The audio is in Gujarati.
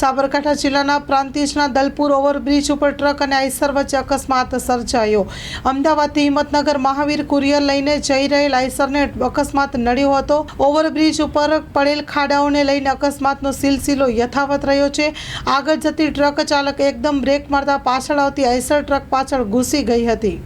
સાબરકાંઠા જિલ્લાના પ્રાંતિજના દલપુર ઓવરબ્રિજ ઉપર ટ્રક અને આઈસર વચ્ચે અકસ્માત સર્જાયો. અમદાવાદથી હિંમતનગર મહાવીર કુરિયર લઈને જઈ રહેલ આઈસરને અકસ્માત નડ્યો હતો. ઓવરબ્રિજ ઉપર પડેલ ખાડાઓને લઈને અકસ્માતનો સિલસિલો યથાવત રહ્યો છે. આગળ જતી ટ્રક ચાલક એકદમ બ્રેક મારતા પાછળ આવતી આઈસર ટ્રક પાછળ ઘૂસી ગઈ હતી.